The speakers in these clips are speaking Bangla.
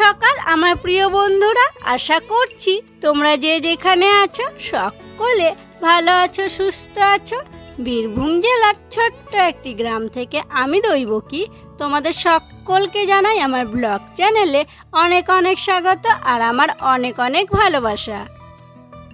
সকাল, আমার প্রিয় বন্ধুরা, আশা করছি তোমরা যে যেখানে আছো সকলে ভালো আছো, সুস্থ আছো। বীরভূম জেলার ছোট্ট একটি গ্রাম থেকে আমি দৈবকী তোমাদের সকলকে জানাই আমার ব্লগ চ্যানেলে অনেক অনেক স্বাগত আর আমার অনেক অনেক ভালোবাসা।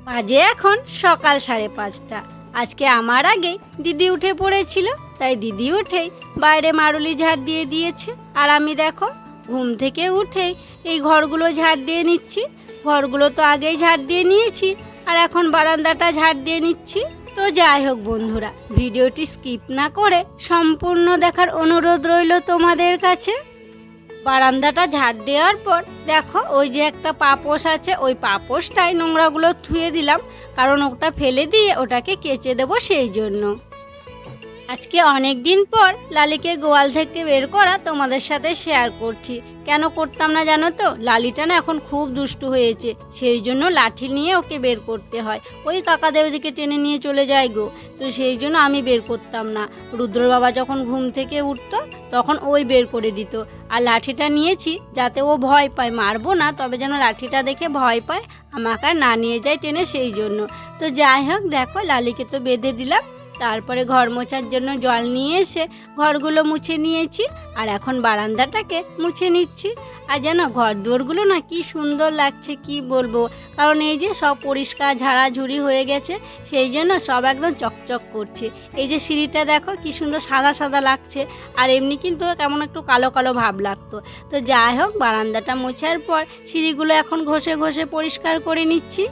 বাজে এখন সকাল সাড়ে পাঁচটা। আজকে আমার আগে দিদি উঠে পড়েছিল, তাই দিদি উঠেই বাইরে মারুলি ঝাড় দিয়ে দিয়েছে। আর আমি দেখো ঘুম থেকে উঠেই এই ঘরগুলো ঝাড় দিয়ে নিচ্ছি। ঘরগুলো তো আগেই ঝাড় দিয়ে নিয়েছি, আর এখন বারান্দাটা ঝাড় দিয়ে নিচ্ছি। তো যাই হোক বন্ধুরা, ভিডিওটি স্কিপ না করে সম্পূর্ণ দেখার অনুরোধ রইল তোমাদের কাছে। বারান্দাটা ঝাড় দেওয়ার পর দেখো, ওই যে একটা পাপোশ আছে, ওই পাপোশটাই নোংরাগুলো ধুয়ে দিলাম, কারণ ওটা ফেলে দিয়ে ওটাকে কেচে দেবো সেই জন্য। আজকে অনেক দিন পর লালিকে গোয়াল থেকে বের করা তোমাদের সাথে শেয়ার করছি। কেন করতাম না জানো তো? লালিটা না এখন খুব দুষ্টু হয়েছে। সেই জন্য লাঠি নিয়ে ওকে বের করতে হয়। ওই কাকাদের ওদিকে টেনে নিয়ে চলে যায় গো। তো সেই জন্য আমি বের করতাম না। রুদ্র বাবা যখন ঘুম থেকে উঠতো, তখন ওই বের করে দিত। আর লাঠিটা নিয়েছি যাতে ও ভয় পায়। মারবো না, তবে যেন লাঠিটা দেখে ভয় পায়। আমাকে না নিয়ে যায় টেনে সেই জন্য। তো যাই হোক, দেখো, লালিকে তো বেঁধে দিলাম। তারপরে ঘর মোছার জন্য জল নিয়ে এসে ঘরগুলো মুছে নিয়েছি আর এখন বারান্দাটাকে মুছে নিচ্ছি। আর যেন ঘর দুয়ারগুলো না কি সুন্দর লাগছে, কি বলব? কারণ এই যে সব পরিষ্কার ঝাড়াঝুড়ি হয়ে গেছে, সেই জন্য সব একদম চকচক করছে। এই যে সিঁড়িটা দেখো, কি সুন্দর সাদা সাদা লাগছে। আর এমনি কিন্তু কেমন একটু কালো কালো ভাব লাগতো। তো যাই হোক, বারান্দাটা মোছার পর সিঁড়িগুলো এখন ঘষে ঘষে পরিষ্কার করে নিচ্ছি।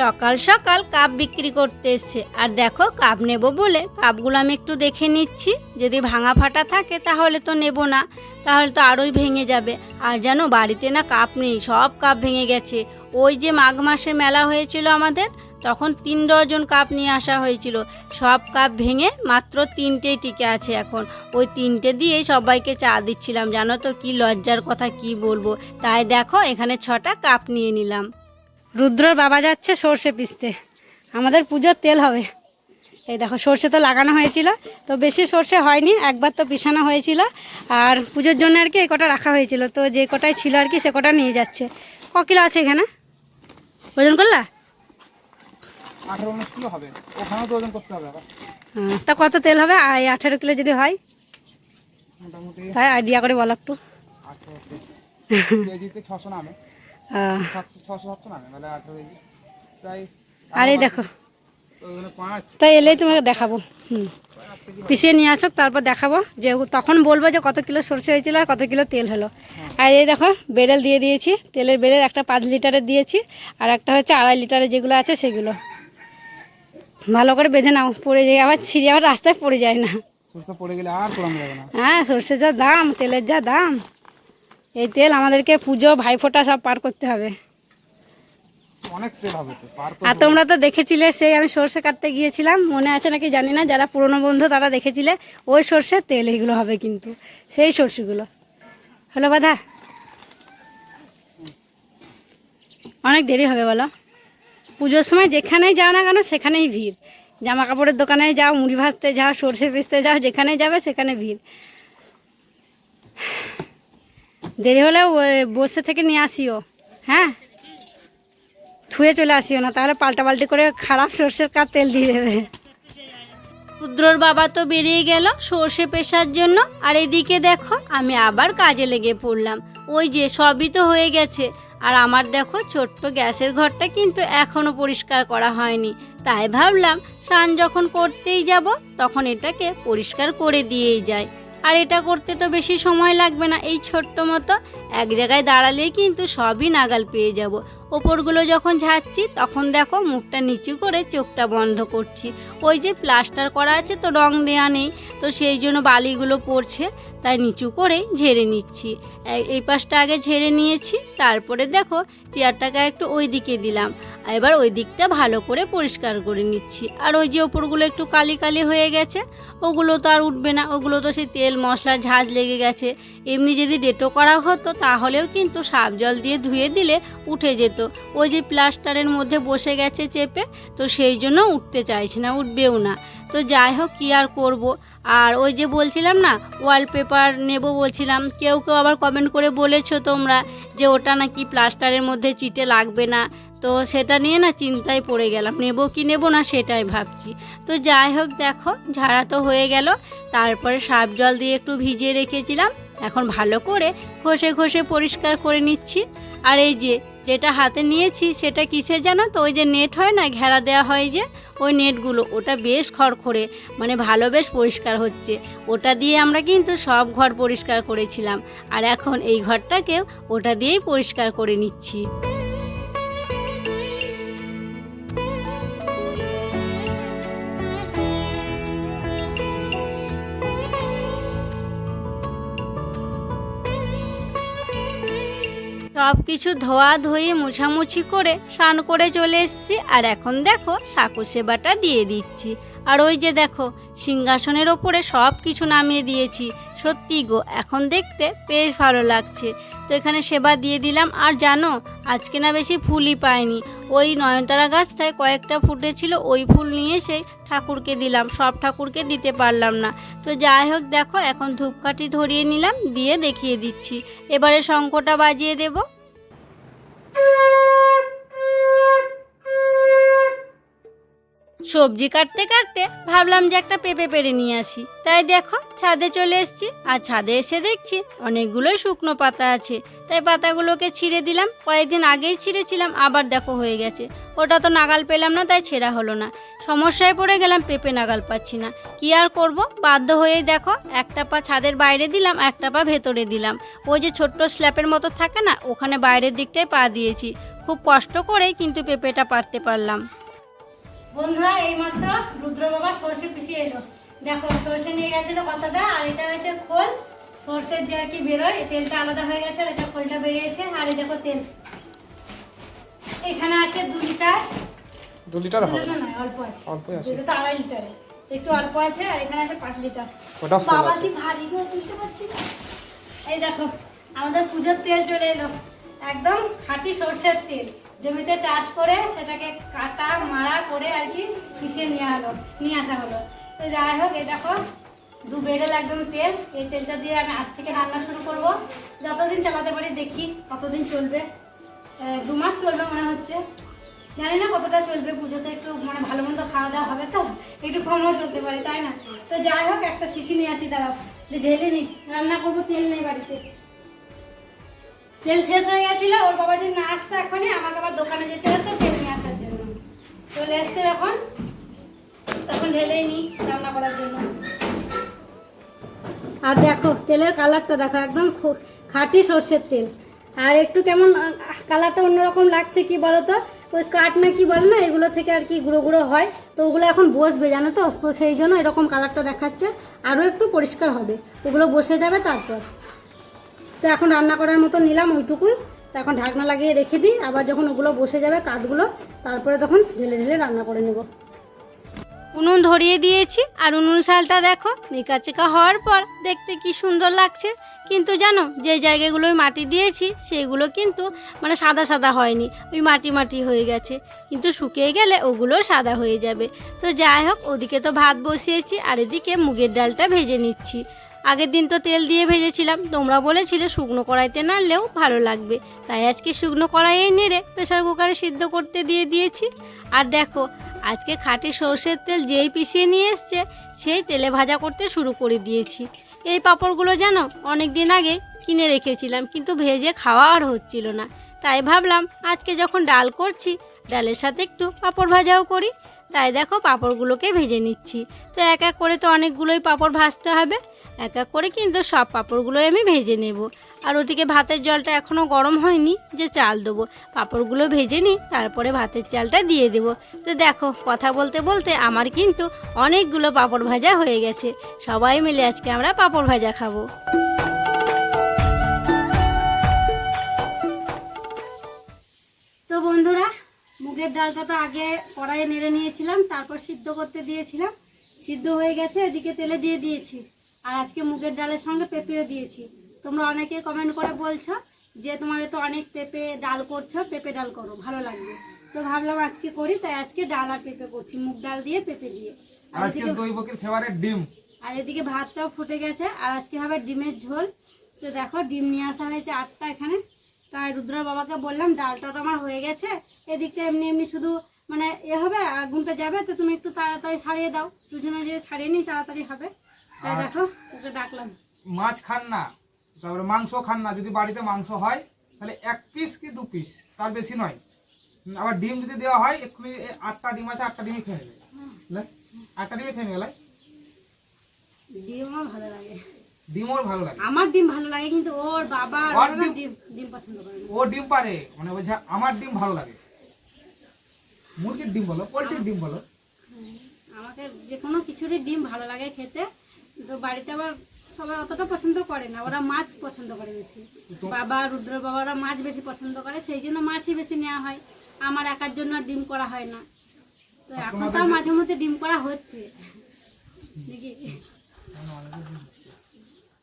সকাল সকাল কাপ বিক্রি করতে এসছে। আর দেখো, কাপ নেব বলে কাপগুলো আমি একটু দেখে নিচ্ছি। যদি ভাঙা ফাটা থাকে তাহলে তো নেব না, তাহলে তো আরোই ভেঙে যাবে। আর জানো, বাড়িতে না কাপ নেই, সব কাপ ভেঙে গেছে। ওই যে মাঘ মাসে মেলা হয়েছিল আমাদের, তখন তিন ডজন কাপ নিয়ে আসা হয়েছিল। সব কাপ ভেঙে মাত্র তিনটেই টিকে আছে এখন। ওই তিনটে দিয়েই সবাইকে চা দিচ্ছিলাম। জানো তো কি লজ্জার কথা, কি বলব? তাই দেখো, এখানে ছটা কাপ নিয়ে নিলাম। রুদ্রর বাবা যাচ্ছে সর্ষে পিসতে। আমাদের পুজোর তেল হবে। এই দেখো সর্ষে তো লাগানো হয়েছিল তো বেশি সর্ষে হয়নি একবার তো পিসানো হয়েছিল। আর পুজোর জন্য আর কি এই কটা রাখা হয়েছিল তো যে কটাই ছিল আর কি সে কটা নিয়ে যাচ্ছে। ক কিলো আছে এখানে? ওজন করলা? আঠারো উনিশ কিলো হবে ওখানেও তো ওজন করতে হবে হ্যাঁ, তা কত তেল হবে? এই আঠেরো কিলো যদি হয়। তাই আইডিয়া করে বলো একটু। ছশো নামে। আর দেখো। তাই এলেই তোমাকে দেখাবো। হুম। পিছিয়ে নিয়ে আসো তারপর দেখাবো। যে তখন বলব যে কত কিলো সরষে হয়েছিল আর কত কিলো তেল হলো। আর এই দেখো বেরেল দিয়ে দিয়েছি। তেলের বেরেল একটা পাঁচ লিটারের দিয়েছি। আর একটা হচ্ছে আড়াই লিটারের যেগুলো আছে সেগুলো। ভালো করে বেঁধে নাও। পড়ে যায় আবার ছিঁড়ে আবার রাস্তায় পড়ে যায় না। পড়ে গেলে আর কোলানো যাবে না। হ্যাঁ সর্ষের যা দাম তেলের যা দাম। এই তেল আমাদেরকে পুজো ভাইফোঁটা সব পার করতে হবে। অনেক তেল হবে তো পার আর তোমরা তো দেখেছিলে সেই আমি সর্ষে কাটতে গিয়েছিলাম মনে আছে নাকি জানি না যারা পুরনো বন্ধু তারা দেখেছিলে ওই সর্ষের তেল এইগুলো হবে কিন্তু সেই সর্ষেগুলো। হলো বাধা? অনেক দেরি হবে বলো। পুজোর সময় যেখানেই যাও না কেন সেখানেই ভিড়। জামা কাপড়ের দোকানে যাও মুড়ি ভাজতে যাও সর্ষে পিসতে যাও যেখানেই যাবে সেখানে ভিড়। দেরি হলে বসে থেকে নিয়ে আসিও। হ্যাঁ? ধুয়ে চলে আসিও না, তাহলে পাল্টা পাল্টি করে খারাপ সর্ষের কার তেল দিয়ে দেবে। রুদ্রর বাবা তো বেরিয়ে গেল সর্ষে পেশার জন্য। আর এদিকে দেখো, আমি আবার কাজে লেগে পড়লাম। ওই যে সবই তো হয়ে গেছে। আর আমার দেখো, ছোট্ট গ্যাসের ঘরটা কিন্তু এখনও পরিষ্কার করা হয়নি। তাই ভাবলাম, স্নান যখন করতেই যাব, তখন এটাকে পরিষ্কার করে দিয়েই যায় আর এটা করতে তো বেশি সময় লাগবে না। এই ছোট্ট মতো এক জায়গায় দাঁড়ালেই কিন্তু সবই নাগাল পেয়ে যাব। ওপরগুলো যখন ঝাড়ছি, তখন দেখো মুখটা নিচু করে চোখটা বন্ধ করছি। ওই যে প্লাস্টার করা আছে তো রং দেওয়া নেই, তো সেই জন্য বালিগুলো পড়ছে, তাই নিচু করেই ঝেড়ে নিচ্ছি। এই পাশটা আগে ঝেড়ে নিয়েছি, তারপরে দেখো চেয়ারটাকে একটু ওই দিকে দিলাম। এবার ওই দিকটা ভালো করে পরিষ্কার করে নিচ্ছি। আর ওই যে ওপরগুলো একটু কালি কালি হয়ে গেছে, ওগুলো তো আর উঠবে না, ওগুলো তো সেই তেল, মশলা, ঝাঁজ লেগে গেছে। এমনি যদি ডেটো করা হতো, তাহলেও কিন্তু সাপ জল দিয়ে ধুয়ে দিলে উঠে যেত তো ওই যে প্লাস্টারের মধ্যে বসে গেছে চেপে, তো সেই জন্য উঠতে চাইছে না, উঠবেও না। তো যাই হোক, কী আর করব? আর ওই যে বলছিলাম না ওয়ালপেপার নেব বলছিলাম, কেউ কেউ আবার কমেন্ট করে বলেছ তোমরা যে ওটা নাকি প্লাস্টারের মধ্যে চিটে লাগবে না। তো সেটা নিয়ে না চিন্তায় পড়ে গেলাম, নেব কি নেব না সেটাই ভাবছি। তো যাই হোক, দেখো, ঝাড়া তো হয়ে গেল। তারপরে সার্ফ জল দিয়ে একটু ভিজিয়ে রেখেছিলাম। এখন ভালো করে ঘষে ঘষে পরিষ্কার করে নিচ্ছি। আর এই যে যেটা হাতে নিয়েছি সেটা কিসের জানো তো? ওই যে নেট হয় না, ঘেরা দেওয়া হয় যে, ওই নেটগুলো ওটা বেশ খড়খড়ে মানে ভালো বেশ পরিষ্কার হচ্ছে। ওটা দিয়ে আমরা কিন্তু সব ঘর পরিষ্কার করেছিলাম। আর এখন এই ঘরটাকেও ওটা দিয়েই পরিষ্কার করে নিচ্ছি। সব কিছু ধোয়া ধুয়ে মুছামুছি করে স্নান করে চলে এসছি। আর এখন দেখো সাকু সেবাটা দিয়ে দিচ্ছি। আর ওই যে দেখো, সিংহাসনের ওপরে সব কিছু নামিয়ে দিয়েছি। সত্যি গো, এখন দেখতে বেশ ভালো লাগছে। তো এখানে সেবা দিয়ে দিলাম। আর জানো, আজকে না বেশি ফুলই পাইনি। ওই নয়নতারা গাছটায় কয়েকটা ফুটেছিল ওই ফুল নিয়ে এসে ঠাকুরকে দিলাম। সব ঠাকুরকে দিতে পারলাম না। তো যাই হোক, দেখো, এখন ধূপকাঠি ধরিয়ে নিলাম, দিয়ে দেখিয়ে দিচ্ছি। এবারে শঙ্কটা বাজিয়ে দেব। সবজি কাটতে কাটতে ভাবলাম যে একটা পেঁপে পেরে নিয়ে আসি। তাই দেখো, ছাদে চলে এসেছি আর ছাদে এসে দেখছি অনেকগুলোই শুকনো পাতা আছে। তাই পাতাগুলোকে ছিঁড়ে দিলাম। কয়েকদিন আগেই ছিঁড়েছিলাম, আবার দেখো হয়ে গেছে। ওটা তো নাগাল পেলাম না, তাই ছেঁড়া হলো না। সমস্যায় পড়ে গেলাম, পেঁপে নাগাল পাচ্ছি না। কি আর করব? বাধ্য হয়েই দেখো, একটা পা ছাদের বাইরে দিলাম, একটা পা ভেতরে দিলাম। ওই যে ছোট্ট স্ল্যাপের মতো থাকে না, ওখানে বাইরের দিকটায় পা দিয়েছি। খুব কষ্ট করেই কিন্তু পেঁপেটা পারতে পারলাম। বন্ধুরা এইমাত্র রুদ্র বাবা সর্ষে পিছিয়ে এলো। দেখো সর্ষে নিয়ে গেছিল কতটা আর এটা হচ্ছে খোল। সর্ষের যে আর কি বেরোয় তেলটা আলাদা হয়ে গেছে এটা খোলটা বেরিয়েছে। আর এই দেখো তেল। এখানে আছে দু লিটার। দু লিটার হবে? অল্প আছে। অল্পই আছে। দুটো তো আড়াই লিটারে। একটু অল্প আছে আর এখানে আছে পাঁচ লিটার। বাবা কি ভারী গো বুঝতে পারছি না। এই দেখো আমাদের পুজোর তেল চলে এলো। একদম খাঁটি সর্ষের তেল। জমিতে চাষ করে সেটাকে কাটা করে আর কি পিছিয়ে নিয়ে হলো নিয়ে আসা হলো। তো যাই হোক, এই দেখো, দু বেডেল একদম তেল। এই তেলটা দিয়ে আমি আজ থেকে রান্না শুরু করব। যতদিন চালাতে পারি দেখি কতদিন চলবে। দু মাস চলবে মনে হচ্ছে। জানি না কতটা চলবে, পুজোতে একটু মানে ভালো মন্দ খাওয়া দাওয়া হবে তো, একটু কমও চলতে পারে, তাই না? তো যাই হোক, একটা শিশি নিয়ে আসি, দাঁড়াও, যে ঢেলে নি রান্না করব, তেল নেই বাড়িতে। তেল শেষ হয়ে গেছিল, ওর বাবা যদি না আসতো এখনই, আমাকে আবার দোকানে যেতে হতো তেল চলে এসছে এখন। তখন ঢেলেই নি রান্না করার জন্য। আর দেখো, তেলের কালারটা দেখো, একদম খাঁটি সর্ষের তেল। আর একটু কেমন কালারটা অন্যরকম লাগছে কি বলো তো ওই কাঠ না কি বলে না, এগুলো থেকে আর কি গুঁড়ো গুঁড়ো হয়, তো ওগুলো এখন বসবে, জানো তো? তো সেই জন্য এরকম কালারটা দেখাচ্ছে। আরও একটু পরিষ্কার হবে। ওগুলো বসে যাবে তারপর। তো এখন রান্না করার মতো নিলাম ওইটুকুই। এখন ঢাকনা লাগিয়ে রেখে দিই, আবার যখন ওগুলো বসে যাবে কাঠগুলো, তারপরে তখন ঢেলে ঢেলে রান্না করে নেব। উনুন ধরিয়ে দিয়েছি, আর উনুন শালটা দেখো নিকাচিকা হওয়ার পর দেখতে কি সুন্দর লাগছে। কিন্তু জানো, যে জায়গাগুলোয় মাটি দিয়েছি, সেগুলো কিন্তু মানে সাদা সাদা হয়নি, ওই মাটি মাটি হয়ে গেছে। কিন্তু শুকিয়ে গেলে ওগুলো সাদা হয়ে যাবে। তো যাই হোক, ওদিকে তো ভাত বসিয়েছি, আর এদিকে মুগের ডালটা ভেজে নিচ্ছি। আগের দিন তো তেল দিয়ে ভেজেছিলাম। তোমরা বলেছিলে শুকনো কড়াইতে নাড়লেও ভালো লাগবে। তাই আজকে শুকনো কড়াইয়ে নেড়ে প্রেশার কুকারে সিদ্ধ করতে দিয়ে দিয়েছি। আর দেখো, আজকে খাঁটি সর্ষের তেল যেই পিষিয়ে নিয়ে এসছে, সেই তেলে ভাজা করতে শুরু করে দিয়েছি। এই পাঁপড়গুলো জানো অনেক দিন আগে কিনে রেখেছিলাম, কিন্তু ভেজে খাওয়া আর হচ্ছিল না। তাই ভাবলাম, আজকে যখন ডাল করছি, ডালের সাথে একটু পাঁপড় ভাজাও করি। তাই দেখো, পাঁপড়গুলোকে ভেজে নিচ্ছি। তো এক এক করে তো অনেকগুলোই পাঁপড় ভাজতে হবে। এক এক করে কিন্তু সব পাঁপড়গুলোই আমি ভেজে নেব। আর ওদিকে ভাতের জলটা এখনও গরম হয়নি, যে চাল দেবো। পাঁপড়গুলো ভেজে নিই, তারপরে ভাতের চালটা দিয়ে দেবো। তো দেখো, কথা বলতে বলতে আমার কিন্তু অনেকগুলো পাঁপড় ভাজা হয়ে গেছে। সবাই মিলে আজকে আমরা পাঁপড় ভাজা খাব। তো বন্ধুরা, মুগের ডালটা তো আগে কড়াইয়ে নেড়ে নিয়েছিলাম, তারপর সিদ্ধ করতে দিয়েছিলাম। সিদ্ধ হয়ে গেছে, এদিকে তেলে দিয়ে দিয়েছি। আর আজকে মুগের ডালের সঙ্গে পেঁপেও দিয়েছি। তোমরা অনেকে কমেন্ট করে বলছো যে তোমাদের তো অনেক পেঁপে ডাল করছ পেঁপে ডাল করো ভালো লাগবে। তো ভাবলাম আজকে করি তাই আজকে ডাল আর পেঁপে করছি মুগ ডাল দিয়ে পেঁপে দিয়ে। আর আজকে এদিকে দৈবকের ফেভারিট ডিম। আর এদিকে ভাতটাও ফুটে গেছে আর আজকে হবে ডিমের ঝোল। তো দেখো ডিম নিয়ে আসা হয়েছে আটটা এখানে। তাই রুদ্র বাবাকে বললাম ডালটা তো আমার হয়ে গেছে। এদিকটা এমনি এমনি শুধু মানে এ হবে আগুনটা যাবে তো তুমি একটু তাড়াতাড়ি ছাড়িয়ে দাও। দুজনে যে ছাড়িয়ে নিই তাড়াতাড়ি হবে। দেখো ওকে ডাকলাম। মাছ খান না তারপরে মাংস খান না যদি বাড়িতে মাংস হয় তাহলে এক পিস কি দু পিস তার বেশি নয়। আবার ডিম যদি দেওয়া হয় এক্ষুনি আটটা ডিম আছে আটটা ডিমই খেয়ে নেবে? আটটা ডিমই খেয়ে নেবে? ডিম আমার ভালো লাগে। ডিম ওর ভালো লাগে। আমার ডিম ভালো লাগে কিন্তু ওর বাবা ওর ডিম- ডিম ডিম পছন্দ করে ও ডিম পারে মানে বলছে আমার ডিম ভালো লাগে। মুরগির ডিম বলো পোলট্রির ডিম বলো। আমাকে যে কোনো কিছুরই ডিম ভালো লাগে খেতে। তো বাড়িতে আবার সবাই অতটা পছন্দ করে না ওরা মাছ পছন্দ করে বেশি। বাবা রুদ্র বাবা ওরা মাছ বেশি পছন্দ করে সেই জন্য মাছই বেশি নেওয়া হয়। আমার একার জন্য ডিম করা হয় না। তো এখন তাও মাঝে মধ্যে ডিম করা হচ্ছে। দেখি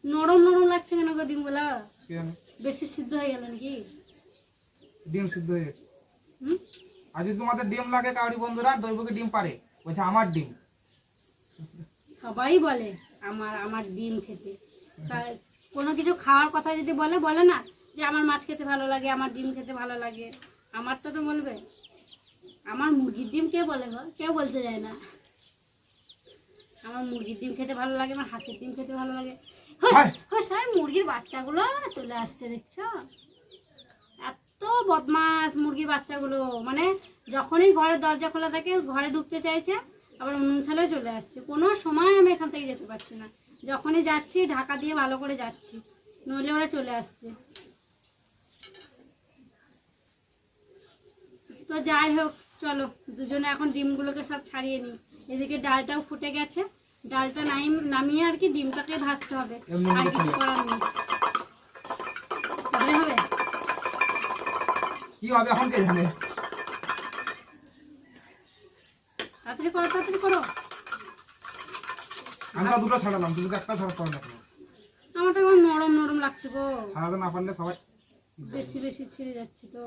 নরম নরম লাগছে কেন গো ডিমগুলো? বেশি সিদ্ধ হয়ে গেল নাকি? ডিম সিদ্ধ হয়ে গেছে। আর যদি তোমাদের ডিম লাগে কাউরি বন্ধুরা দৈবকে ডিম পারে। বলছে আমার ডিম। সবাই বলে। আমার আমার ডিম খেতে। কোনো কিছু খাওয়ার কথা যদি বলে বলে না যে আমার মাছ খেতে ভালো লাগে আমার ডিম খেতে ভালো লাগে। আমার তো তো বলবে। আমার মুরগির ডিম কে বলে গো? কেউ বলতে যায় না। আমার মুরগির ডিম খেতে ভালো লাগে আমার হাঁসের ডিম খেতে ভালো লাগে। হুস, হায়। মুরগির বাচ্চাগুলো চলে আসছে দেখছ? এত বদমাস মুরগির বাচ্চাগুলো। মানে যখনই ঘরের দরজা খোলা থাকে ঘরে ঢুকতে চাইছে আবার উনুন ছালে চলে আসছে। কোনো সময় আমি এখান থেকে যেতে পারছি না। যখনই যাচ্ছি ঢাকা দিয়ে ভালো করে যাচ্ছি। নইলে ওরা চলে আসছে। তো যাই হোক চলো দুজনে এখন ডিমগুলোকে সব ছাড়িয়ে নিই। এদিকে ডালটাও ফুটে গেছে। ডালটা নাইম নামিয়ে আর কি ডিমটাকে ভাজতে হবে। আর কিছু করার নেই। হবে? কি হবে এখন কে জানে? তাড়াতাড়ি করো তাড়াতাড়ি করো। আমি দুটো ছাড়ালাম দুটো একটা ছাড়া পারো না আমারটা কেমন নরম নরম লাগছে গো। ছাড়াতে না পারলে সবাই বেশি বেশি ছিঁড়ে যাচ্ছে তো।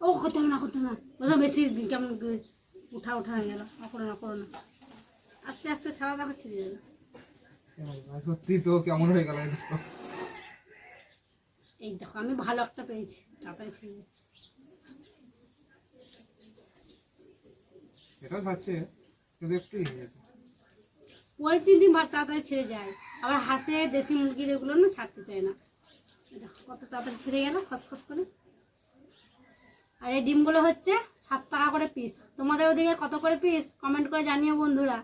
ও করতে না করতে না। ওটা বেশি কেমন উঠা উঠা হয়ে গেল। করো না করো না। আস্তে আস্তে ছাড়া দেখো ছিঁড়ে যাবে। সত্যি তো কেমন হয়ে গেল এই এই দেখো আমি ভালো একটা পেয়েছি। তাড়াতাড়ি ছিঁড়ে যাচ্ছে। এটাও যাচ্ছে কিন্তু একটু ইয়ে। পোলট্রি ডিম ভাত তাড়াতাড়ি ছেড়ে যায়। আবার হাঁসে দেশি মুরগির এগুলো না ছাড়তে চায় না। কত তাড়াতাড়ি ছেড়ে গেল খসখস করে। আর এই ডিমগুলো হচ্ছে সাত টাকা করে পিস তোমাদের ওদিকে কত করে পিস কমেন্ট করে জানিও বন্ধুরা।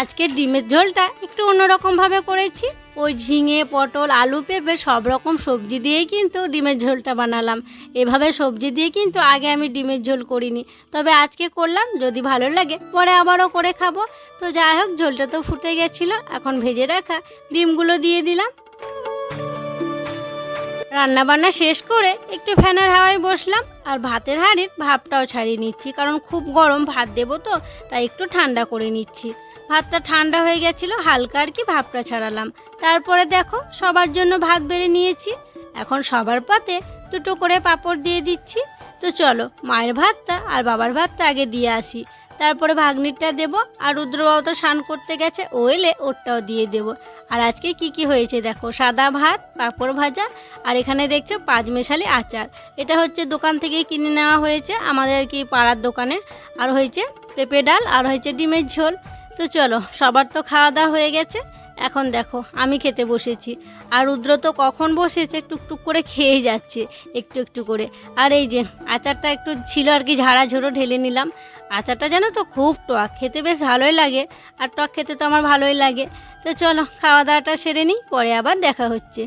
আজকের ডিমের ঝোলটা একটু অন্যরকমভাবে করেছি। ওই ঝিঙে, পটল, আলু পেঁপে সব রকম সবজি দিয়েই কিন্তু ডিমের ঝোলটা বানালাম। এভাবে সবজি দিয়ে কিন্তু আগে আমি ডিমের ঝোল করিনি। তবে আজকে করলাম, যদি ভালো লাগে পরে আবারও করে খাব। তো যাই হোক, ঝোলটা তো ফুটে গেছিল, এখন ভেজে রাখা ডিমগুলো দিয়ে দিলাম। রান্না বান্না শেষ করে একটু ফ্যানের হাওয়ায় বসলাম, আর ভাতের হাঁড়ির ভাপটাও ছাড়িয়ে নিচ্ছি, কারণ খুব গরম ভাত দেবো তো, তাই একটু ঠান্ডা করে নিচ্ছি। ভাতটা ঠান্ডা হয়ে গেছিল, হালকা আর কি ভাপটা ছাড়ালাম। তারপরে দেখো, সবার জন্য ভাত বেড়ে নিয়েছি। এখন সবার পাতে দুটো করে পাঁপড় দিয়ে দিচ্ছি। তো চলো, মায়ের ভাতটা আর বাবার ভাতটা আগে দিয়ে আসি। তারপরে ভাগ্নিরটা দেবো, আর রুদ্রবাবু তো স্নান করতে গেছে, ও এলে ওরটাও দিয়ে দেবো। আর আজকে কি কি হয়েছে দেখো, সাদা ভাত, পাঁপড় ভাজা, আর এখানে দেখছ পাঁচ মেশালি আচার। এটা হচ্ছে দোকান থেকে কিনে নেওয়া হয়েছে, আমাদের আর কি পাড়ার দোকানে। আর হয়েছে পেঁপে ডাল, আর হয়েছে ডিমের ঝোল। তো চলো, সবার তো খাওয়া দাওয়া হয়ে গেছে। এখন দেখো, আমি খেতে বসেছি। আর রুদ্র তো কখন বসেছে? টুকটুক করে খেয়ে যাচ্ছে, একটু একটু করে। আর এই যে, আচারটা একটু ছিল আর কি ঝাড়া ঝোড়ো ঢেলে নিলাম। আচারটা জানো তো, খুব টক, খেতে বেশ ভালোই লাগে। আর টক খেতে তো আমার ভালোই লাগে। তো চলো খাওয়া দাওয়াটা সেরে নিই, পরে আবার দেখা হচ্ছে।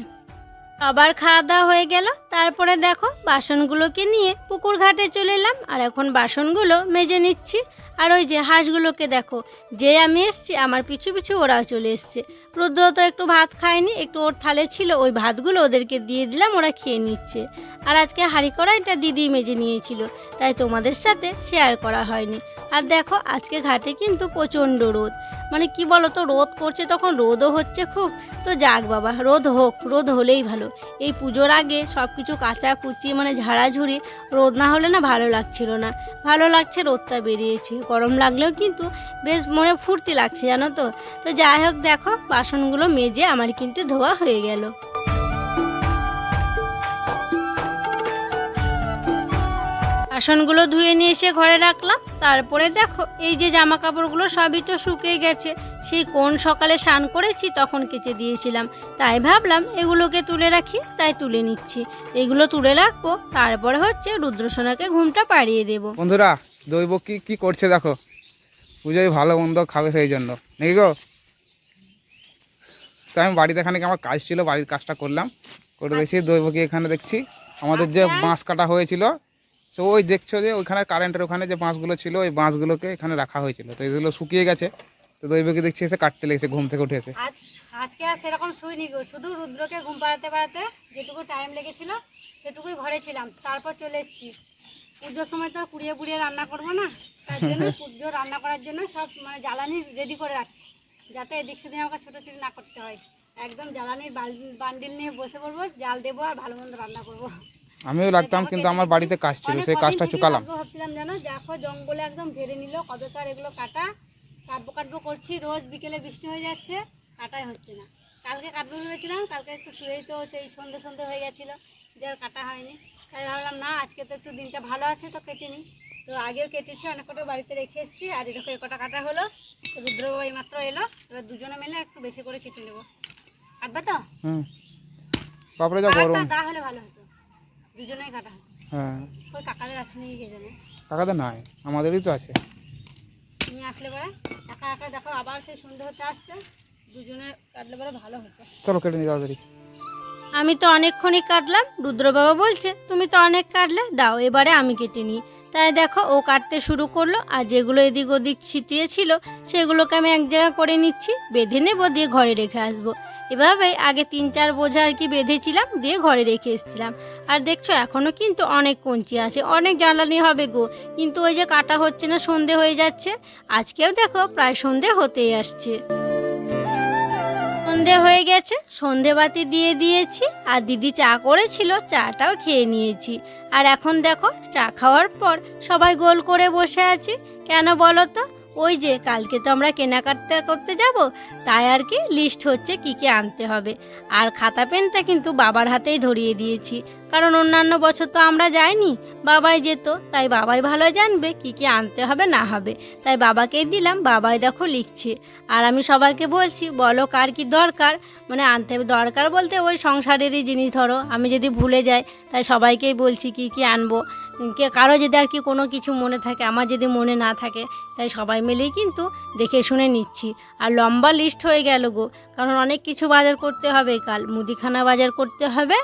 আবার খাওয়া দাওয়া হয়ে গেল, তারপরে দেখো, বাসনগুলোকে নিয়ে পুকুর ঘাটে চলে এলাম। আর এখন বাসনগুলো মেজে নিচ্ছি। আর ওই যে হাঁসগুলোকে দেখো, যে আমি এসছি, আমার পিছু পিছু ওরাও চলে এসছে। রুদ্র তো একটু ভাত খায়নি, একটু ওর থালে ছিল, ওই ভাতগুলো ওদেরকে দিয়ে দিলাম, ওরা খেয়ে নিচ্ছে। আর আজকে হাঁড়ি কড়াইটা দিদি মেজে নিয়েছিল। তাই তোমাদের সাথে শেয়ার করা হয়নি। আর দেখো, আজকে ঘাটে কিন্তু প্রচণ্ড রোদ। মানে কি বলো তো রোদ করছে তখন রোদও হচ্ছে খুব। তো যাক বাবা, রোদ হোক, রোদ হলেই ভালো। এই পুজোর আগে সব কিছু কাঁচা, কুচি মানে ঝাড়াঝুড়ি, রোদ না হলে না ভালো লাগছিল না। ভালো লাগছে, রোদটা বেরিয়েছে। গরম লাগলেও কিন্তু বেশ মনে ফুর্তি লাগছে, জানো তো? তো যাই হোক, দেখো, বাসনগুলো মেজে আমার কিন্তু ধোয়া হয়ে গেল। বাসনগুলো ধুয়ে নিয়ে এসে ঘরে রাখলাম। তারপরে দেখো এই যে জামা কাপড়গুলো সবই তো শুকিয়ে গেছে। সেই কোন সকালে স্নান করেছি তখন কেচে দিয়েছিলাম। তাই ভাবলাম এগুলোকে তুলে রাখি তাই তুলে নিচ্ছি। এগুলো তুলে রাখব তারপরে হচ্ছে রুদ্রসোনাকে ঘুমটা পাড়িয়ে দেবো। বন্ধুরা দৈব কি কি করছে দেখো? পুজোয় ভালো মন্দ খাবে সেই জন্য। নাকি গো? তাই আমি বাড়িতে এখানে আমার কাজ ছিল? বাড়ির কাজটা করলাম। করে দেখছি দৈবকে এখানে দেখছি। আমাদের যে আচ্ছা। বাঁশ কাটা হয়েছিল সো ওই দেখছ যে ওইখানে কারেন্টের ওখানে যে বাঁশগুলো ছিল ওই বাঁশগুলোকে এখানে রাখা হয়েছিল। তো এগুলো শুকিয়ে গেছে। তো দৈবকে দেখছি এসে কাটতে লেগেছে ঘুম থেকে উঠেছে। আজকে আর সেরকম শুইনি গো। শুধু রুদ্রকে ঘুম পাড়াতে পাড়াতে যেটুকু টাইম লেগেছিল সেটুকুই ঘরে ছিলাম। তারপর চলে এসেছি। পুজোর সময় তো কুড়িয়ে পুড়িয়ে রান্না করব না। তার জন্য পুজো রান্না করার জন্য সব মানে জ্বালানি রেডি করে রাখছি। যাতে এদিক সেদিন আমাকে ছোটো ছোটো না করতে হয়। একদম জ্বালানির বান্ডিল নিয়ে বসে পড়ব জাল দেবো আর ভালো মন্দ রান্না করব। আমিও লাগতাম কিন্তু আমার বাড়িতে কাজ ছিল সেই কাজটা চুকালাম। ভাবছিলাম জানো দেখো জঙ্গলে একদম ঘেরে নিল কবেকার এগুলো কাটা। কাটবো কাটবো করছি রোজ বিকেলে বৃষ্টি হয়ে যাচ্ছে কাটাই হচ্ছে না। কালকে কাটবো ভেবেছিলাম কালকে একটু শুয়েই তো সেই সন্ধে সন্ধে হয়ে গেছিল যে আর কাটা হয়নি। তাই ভাবলাম না আজকে তো একটু দিনটা ভালো আছে তো কেটে নিই। তো আগেও কেটেছি অনেক কটা বাড়িতে রেখে এসেছি আর এরকম এ কটা কাটা হলো রুদ্রবাবু মাত্র এলো এবার দুজনে মিলে একটু বেশি করে কেটে নেব। কাটবে তো? হুম। বাপরে যা গরম। দা হলে ভালো হতো। দুজনেই কাটা। হ্যাঁ। ওই কাকাদের আছে নিয়ে গিয়ে যাবে টাকাতে নাই আমাদেরই তো আছে। নিয়ে আসলে পরে একা একা দেখো আবার সেই সন্ধে হতে আসছে দুজনে কাটলে পরে ভালো হতো। চলো কেটে নিই তাড়াতাড়ি আমি তো অনেকক্ষণই কাটলাম রুদ্র বাবা বলছে তুমি তো অনেক কাটলে দাও এবারে আমি কেটে নিই। তাই দেখো ও কাটতে শুরু করল আর যেগুলো এদিক ওদিক ছিটিয়ে ছিল সেগুলোকে আমি এক জায়গা করে নিচ্ছি বেঁধে নেব দিয়ে ঘরে রেখে আসব। এভাবেই আগে তিন চার বোঝা আর কি বেঁধেছিলাম, দিয়ে ঘরে রেখে এসেছিলাম। আর দেখছ এখনও কিন্তু অনেক কঞ্চি আছে, অনেক জ্বালানি হবে গো। কিন্তু ওই যে কাটা হচ্ছে না, সন্ধে হয়ে যাচ্ছে। আজকেও দেখো, প্রায় সন্ধে হতেই আসছে। সন্ধে হয়ে গেছে, সন্ধে বাতি দিয়ে দিয়েছি, আর দিদি চা করেছিল, চাটাও খেয়ে নিয়েছি। আর এখন দেখো, চা খাওয়ার পর সবাই গোল করে বসে আছি। কেন বলো তো? ওই যে, কালকে তো আমরা কেনাকাটা করতে যাব, তাই আর কি লিস্ট হচ্ছে কি কি আনতে হবে। আর খাতা পেনটা কিন্তু বাবার হাতেই ধরিয়ে দিয়েছি, কারণ অন্যান্য বছর তো আমরা যাইনি, বাবাই যেত, তাই বাবাই ভালো জানবে কি কি আনতে হবে, না হবে। তাই বাবাকেই দিলাম, বাবাই দেখো লিখছে। আর আমি সবাইকে বলছি, বলো কার কি দরকার? মানে আনতে দরকার বলতে ওই সংসারেরই জিনিস ধরো, আমি যদি ভুলে যাই, তাই সবাইকেই বলছি কি কি আনব। কে কারও যদি আর কি কোনো কিছু মনে থাকে, আমার যদি মনে না থাকে, তাই সবাই মিলেই কিন্তু দেখে শুনে নিচ্ছি। আর লম্বা লিস্ট হয়ে গেল গো, কারণ অনেক কিছু বাজার করতে হবে। কাল মুদিখানা বাজার করতে হবে,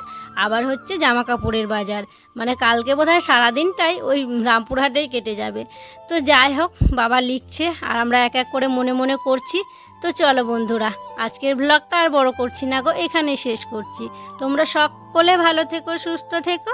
আবার হচ্ছে জামা কাপড়ের বাজার। মানে কালকে বোধহয় সারাদিনটাই ওই রামপুরহাটেই কেটে যাবে। তো যাই হোক, বাবা লিখছে, আর আমরা এক এক করে মনে মনে করছি। তো চলো বন্ধুরা, আজকের ব্লগটা আর বড় করছি না গো এখানে শেষ করছি। তোমরা সকলে ভালো থেকো, সুস্থ থেকো।